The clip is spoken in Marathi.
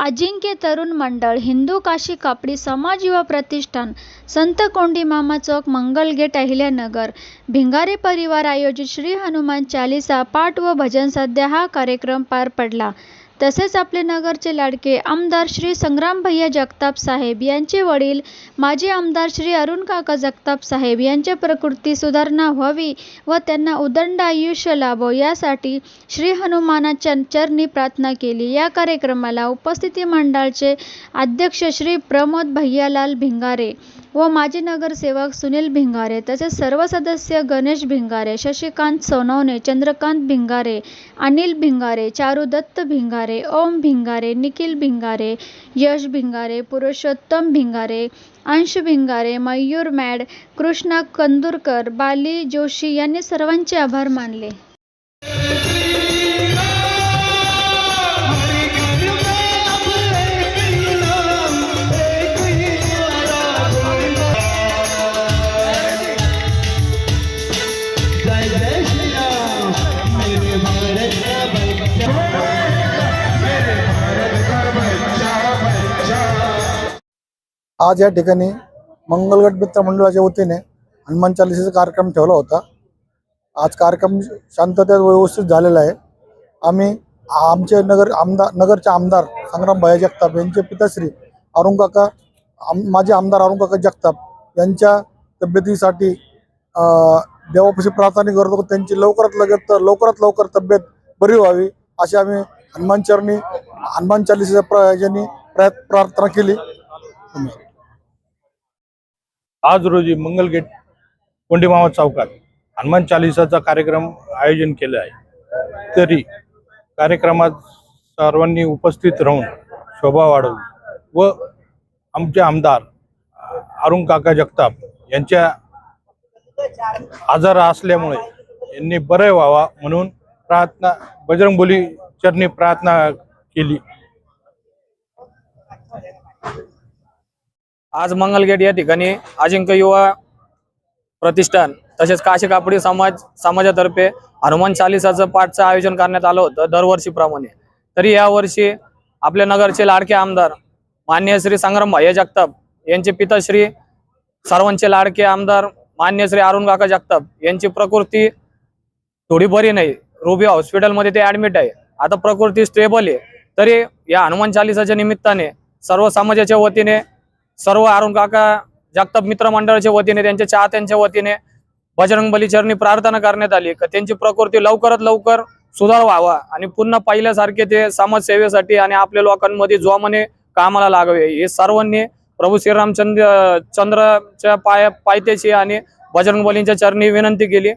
अजिंक्य तरुण मंडळ हिंदू काशी कापडी समाज युवा प्रतिष्ठान संत कोंडी मामा चौक मंगलगेट अहिल्यानगर. भिंगारे परिवार आयोजित श्री हनुमान चालिसा पाठ व भजन सध्या हा कार्यक्रम पार पडला. तसेच आपले नगरचे लाडके आमदार श्री संग्राम भैया जगताप साहेब यांचे वडील माजी आमदार श्री अरुण काका जगताप साहेब यांच्या प्रकृती सुधारणा व्हावी व त्यांना उदंड आयुष्य लाभो यासाठी श्री हनुमानाच्या चरणी प्रार्थना केली. या कार्यक्रमाला उपस्थिती मंडळाचे अध्यक्ष श्री प्रमोद भैयालाल भिंगारे व माजी नगरसेवक सुनील भिंगारे तसेच सर्व सदस्य गणेश भिंगारे शशिकांत सोनवणे चंद्रकांत भिंगारे अनिल भिंगारे चारू दत्त भिंगारे ओम भिंगारे निखिल भिंगारे यश भिंगारे पुरुषोत्तम भिंगारे अंश भिंगारे मयूर मॅड कृष्णा कंदुरकर बाली जोशी यांनी सर्वांचे आभार मानले. आज या ठिकाणी मंगलगट मित्र मंडळाच्या वतीने हनुमान चालिसेचा कार्यक्रम ठेवला होता. आज कार्यक्रम शांततेत व्यवस्थित झालेला आहे. आम्ही आमचे नगर आमदार नगरचे आमदार संग्राम भैया जगताप यांचे पिताश्री अरुणकाका आम माझे आमदार अरुणकाका जगताप यांच्या तब्येतीसाठी देवापाशी प्रार्थना करतो त्यांची लवकरात लवकर लवकरात लवकर तब्येत बरी व्हावी अशी आम्ही हनुमान चरणी हनुमान चालिसेच्या प्र याच्यानी प्रयत् प्रार्थना केली. आज रोजी मंगलगेट कोंडीमामा चौकात हनुमान चालिसाचा कार्यक्रम आयोजन केले आहे. तरी कार्यक्रमात सर्वांनी उपस्थित राहून शोभा वाढवली व आमचे आमदार अरुण काका जगताप यांच्या आजार असल्यामुळे यांनी बरे व्हावा म्हणून प्रार्थना बजरंगबोली चरणी प्रार्थना केली. आज मंगलगेट या ठिकाणी अजिंक्य युवा प्रतिष्ठान तसेच काशी कापडी समाज समाजातर्फे हनुमान चालिसाचं पाठचं आयोजन करण्यात आलं होतं दरवर्षीप्रमाणे. तरी यावर्षी आपल्या नगरचे लाडके आमदार मान्य श्री संग्राम जगताप यांचे पिताश्री सर्वांचे लाडके आमदार मान्य श्री अरुण काका जगताप यांची प्रकृती थोडी बरी नाही. रुबी हॉस्पिटलमध्ये ते ऍडमिट आहे. आता प्रकृती स्टेबल आहे. तरी या हनुमान चालिसाच्या निमित्ताने सर्व समाजाच्या वतीने सर्व अरुण काका जगताप मित्र मंडळाच्या वतीने त्यांच्या चाहत्यांच्या वतीने बजरंग बलीचरणी प्रार्थना करण्यात आली. का त्यांची प्रकृती लवकरात लवकर सुधार व्हावा आणि पुन्हा पहिल्यासारखे ते समाजसेवेसाठी आणि आपल्या लोकांमध्ये जोमाने कामाला लागावे. हे सर्वांनी प्रभू श्रीरामचंद्र चंद्रच्या पाय पायथ्याशी आणि बजरंग बलींच्या चरणी विनंती केली.